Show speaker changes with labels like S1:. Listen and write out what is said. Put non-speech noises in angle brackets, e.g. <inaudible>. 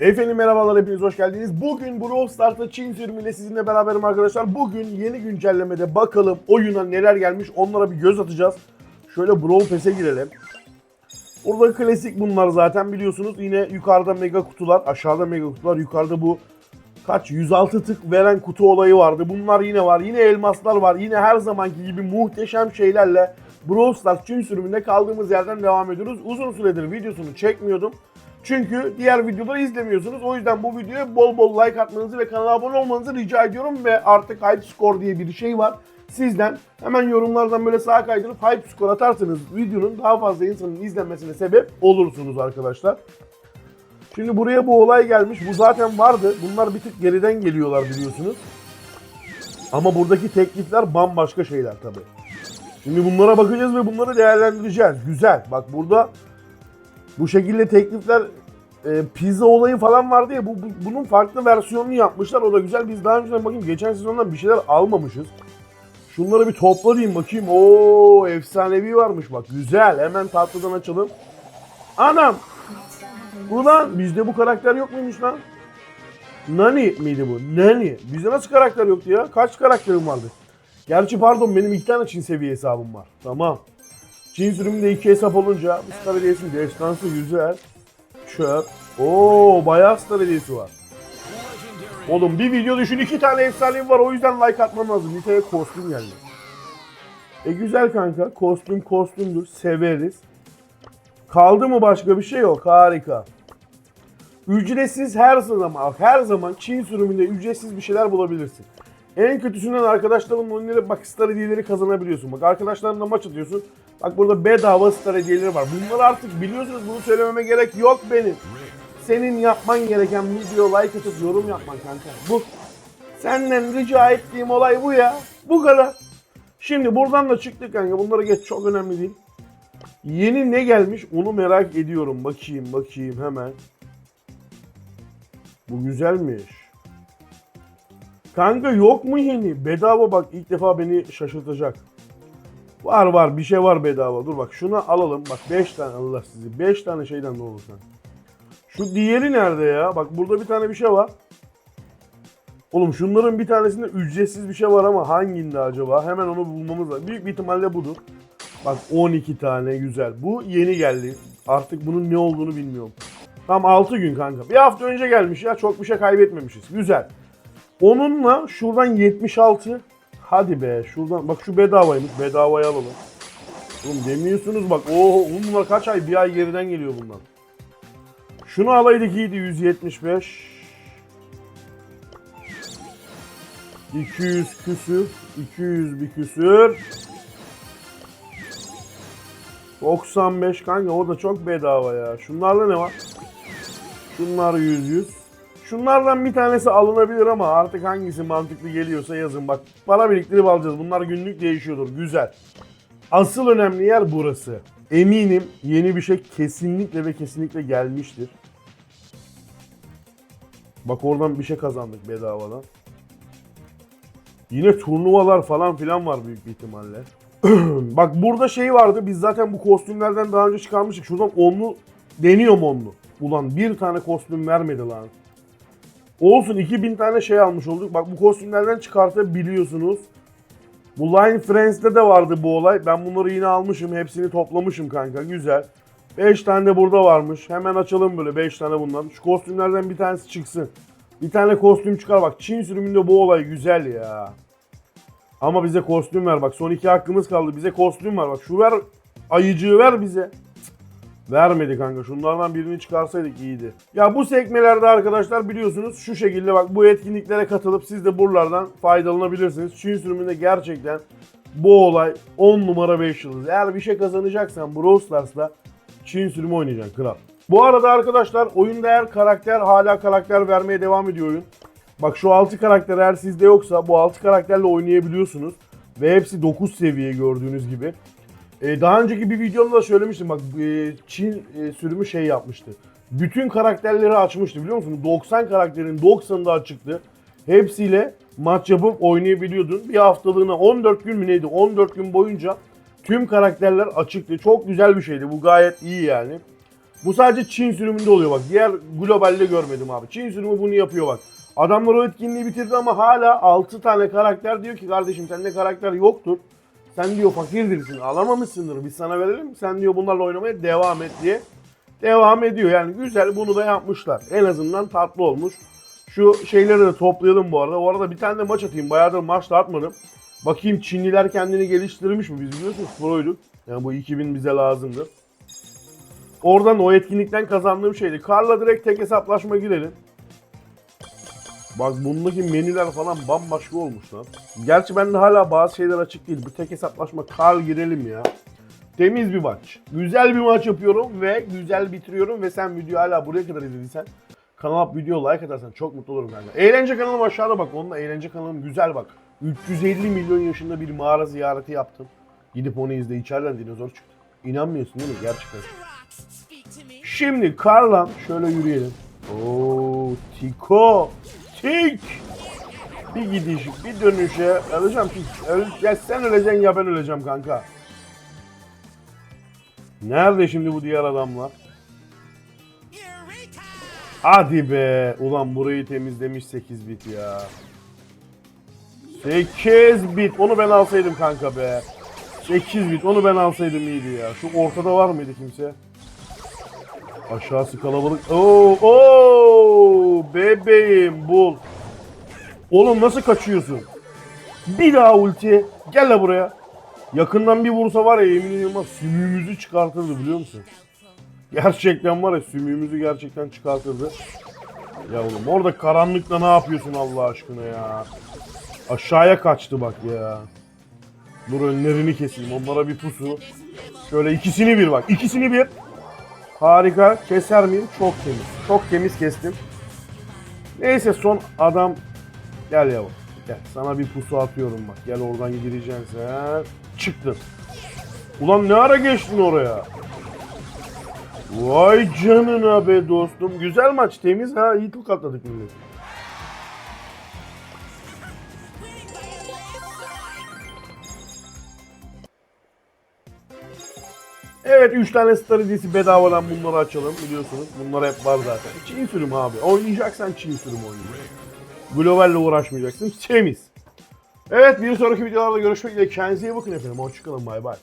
S1: Efendim merhabalar hepiniz hoş geldiniz. Bugün Brawl Stars'ta Çin sürümüyle sizinle beraberim arkadaşlar. Bugün yeni güncellemede bakalım oyuna neler gelmiş onlara bir göz atacağız. Şöyle Brawl Pass'e girelim. Burada klasik bunlar zaten biliyorsunuz. Yine yukarıda mega kutular, aşağıda mega kutular, yukarıda bu kaç 106 tık veren kutu olayı vardı. Bunlar yine var. Yine elmaslar var. Yine her zamanki gibi muhteşem şeylerle Brawl Stars Çin sürümünde kaldığımız yerden devam ediyoruz. Uzun süredir videosunu çekmiyordum. Çünkü diğer videoları izlemiyorsunuz. O yüzden bu videoya bol bol like atmanızı ve kanala abone olmanızı rica ediyorum. Ve artık Hype Score diye bir şey var. Sizden hemen yorumlardan böyle sağa kaydırıp Hype Score atarsanız videonun daha fazla insanın izlenmesine sebep olursunuz arkadaşlar. Şimdi buraya bu olay gelmiş. Bu zaten vardı. Bunlar bir tık geriden geliyorlar biliyorsunuz. Ama buradaki teklifler bambaşka şeyler tabii. Şimdi bunlara bakacağız ve bunları değerlendireceğiz. Güzel. Bak burada bu şekilde teklifler e, pizza olayı falan vardı ya bu, bu- bunun farklı versiyonunu yapmışlar. O da güzel. Biz daha önceden bakayım geçen sezondan bir şeyler almamışız. Şunları bir topla diyeyim bakayım. Oo efsanevi varmış bak. Güzel. Hemen tatlıdan açalım. Anam. Ulan bizde bu karakter yok muymuş lan? Nani miydi bu? Nani. Bizde nasıl karakter yoktu ya? Kaç karakterim vardı? Gerçi pardon benim iki tane Çin seviye hesabım var. Tamam. Çin sürümünde iki hesap olunca bu star hediyesi destansı güzel. Çöp. Oo bayağı star hediyesi var. Oğlum bir video düşün iki tane efsanevi var o yüzden like atman lazım. Tane kostüm geldi. E güzel kanka. Kostüm kostümdür. Severiz. Kaldı mı başka bir şey yok. Harika. Ücretsiz her zaman her zaman Çin sürümünde ücretsiz bir şeyler bulabilirsin. En kötüsünden arkadaşlarınla oynayıp bak star hediyeleri kazanabiliyorsun. Bak arkadaşlarınla maç atıyorsun. Bak burada bedava star hediyeleri var. Bunları artık biliyorsunuz bunu söylememe gerek yok benim. Senin yapman gereken video like atıp yorum yapman kanka. Bu. Senden rica ettiğim olay bu ya. Bu kadar. Şimdi buradan da çıktık kanka. Bunlara geç çok önemli değil. Yeni ne gelmiş onu merak ediyorum. Bakayım bakayım hemen. Bu güzelmiş. Kanka yok mu yeni? Bedava bak ilk defa beni şaşırtacak. Var var bir şey var bedava. Dur bak şunu alalım. Bak 5 tane Allah sizi. 5 tane şeyden ne olur sen. Şu diğeri nerede ya? Bak burada bir tane bir şey var. Oğlum şunların bir tanesinde ücretsiz bir şey var ama hanginde acaba? Hemen onu bulmamız lazım. Büyük bir ihtimalle budur. Bak 12 tane güzel. Bu yeni geldi. Artık bunun ne olduğunu bilmiyorum. Tam 6 gün kanka. Bir hafta önce gelmiş ya. Çok bir şey kaybetmemişiz. Güzel. Onunla şuradan 76. Hadi be şuradan. Bak şu bedavaymış. Bedavaya alalım. Oğlum demiyorsunuz bak. Oo bunlar kaç ay? Bir ay geriden geliyor bunlar. Şunu alaydık iyiydi 175. 200 küsür. 200 bir küsür. 95 kanka o da çok bedava ya. Şunlarda ne var? Şunlar 100 100. Şunlardan bir tanesi alınabilir ama artık hangisi mantıklı geliyorsa yazın. Bak para biriktirip alacağız. Bunlar günlük değişiyordur. Güzel. Asıl önemli yer burası. Eminim yeni bir şey kesinlikle ve kesinlikle gelmiştir. Bak oradan bir şey kazandık bedavadan. Yine turnuvalar falan filan var büyük bir ihtimalle. <clears throat> Bak burada şey vardı. Biz zaten bu kostümlerden daha önce çıkarmıştık. Şuradan onlu deniyorum onlu. Ulan bir tane kostüm vermedi lan. Olsun 2000 tane şey almış olduk. Bak bu kostümlerden çıkartabiliyorsunuz. Bu Line Friends'te de vardı bu olay. Ben bunları yine almışım. Hepsini toplamışım kanka. Güzel. 5 tane de burada varmış. Hemen açalım böyle 5 tane bundan. Şu kostümlerden bir tanesi çıksın. Bir tane kostüm çıkar bak. Çin sürümünde bu olay güzel ya. Ama bize kostüm ver bak. Son iki hakkımız kaldı. Bize kostüm var bak. Şu ver ayıcığı ver bize. Vermedi kanka. Şunlardan birini çıkarsaydık iyiydi. Ya bu sekmelerde arkadaşlar biliyorsunuz şu şekilde bak bu etkinliklere katılıp siz de buralardan faydalanabilirsiniz. Çin sürümünde gerçekten bu olay 10 numara 5 yıldız. Eğer bir şey kazanacaksan Brawl Stars'ta Çin sürümü oynayacaksın kral. Bu arada arkadaşlar oyunda eğer karakter hala karakter vermeye devam ediyor oyun. Bak şu 6 karakter eğer sizde yoksa bu 6 karakterle oynayabiliyorsunuz. Ve hepsi 9 seviye gördüğünüz gibi. Ee, daha önceki bir videomda da söylemiştim bak e, Çin e, sürümü şey yapmıştı. Bütün karakterleri açmıştı biliyor musunuz? 90 karakterin 90'ı da açıktı. Hepsiyle maç yapıp oynayabiliyordun. Bir haftalığına 14 gün mü neydi? 14 gün boyunca tüm karakterler açıktı. Çok güzel bir şeydi. Bu gayet iyi yani. Bu sadece Çin sürümünde oluyor bak. Diğer globalde görmedim abi. Çin sürümü bunu yapıyor bak. Adamlar o etkinliği bitirdi ama hala 6 tane karakter diyor ki kardeşim sende karakter yoktur. Sen diyor fakirdirsin alamamışsındır biz sana verelim. Sen diyor bunlarla oynamaya devam et diye. Devam ediyor yani güzel bunu da yapmışlar. En azından tatlı olmuş. Şu şeyleri de toplayalım bu arada. Bu arada bir tane de maç atayım. Bayağıdır maç da atmadım. Bakayım Çinliler kendini geliştirmiş mi? Biz biliyorsunuz proyduk. Yani bu 2000 bize lazımdı. Oradan o etkinlikten kazandığım şeydi. Karla direkt tek hesaplaşma girelim. Bak bundaki menüler falan bambaşka olmuş lan. Gerçi bende hala bazı şeyler açık değil. Bu tek hesaplaşma Karl girelim ya. Temiz bir maç. Güzel bir maç yapıyorum ve güzel bitiriyorum ve sen video hala buraya kadar izlediysen kanala video like atarsan çok mutlu olurum kanka. Eğlence kanalım aşağıda bak. Onun da eğlence kanalım güzel bak. 350 milyon yaşında bir mağara ziyareti yaptım. Gidip onu izle. İçeriden dinozor çıktı. İnanmıyorsun değil mi? Gerçekten. Şimdi Karlan şöyle yürüyelim. Oo, Tiko. Tik. Bir gidiş, bir dönüşe. Öleceğim. Öl ya sen öleceksin ya ben öleceğim kanka. Nerede şimdi bu diğer adamlar? Hadi be. Ulan burayı temizlemiş 8 bit ya. 8 bit. Onu ben alsaydım kanka be. 8 bit. Onu ben alsaydım iyiydi ya. Şu ortada var mıydı kimse? Aşağısı kalabalık. Oo, oo, bebeğim bul. Oğlum nasıl kaçıyorsun? Bir daha ulti. Gel la buraya. Yakından bir vursa var ya ediyorum bak sümüğümüzü çıkartırdı biliyor musun? Gerçekten var ya sümüğümüzü gerçekten çıkartırdı. Ya oğlum orada karanlıkta ne yapıyorsun Allah aşkına ya? Aşağıya kaçtı bak ya. Dur önlerini keseyim onlara bir pusu. Şöyle ikisini bir bak ikisini bir. Harika. Keser miyim? Çok temiz. Çok temiz kestim. Neyse son adam. Gel yavrum. Gel. Sana bir pusu atıyorum bak. Gel oradan gireceksin sen. Çıktın. Ulan ne ara geçtin oraya? Vay canına be dostum. Güzel maç. Temiz ha. İyi tokatladık millet. Evet 3 tane Star hediyesi bedavadan bunları açalım biliyorsunuz. Bunlar hep var zaten. Çin sürüm abi. Oynayacaksan Çin sürüm oynayacaksın. Globalle uğraşmayacaksın. Temiz. Evet bir sonraki videolarda görüşmek üzere. Kendinize iyi bakın efendim. Hoşçakalın. Bay bay.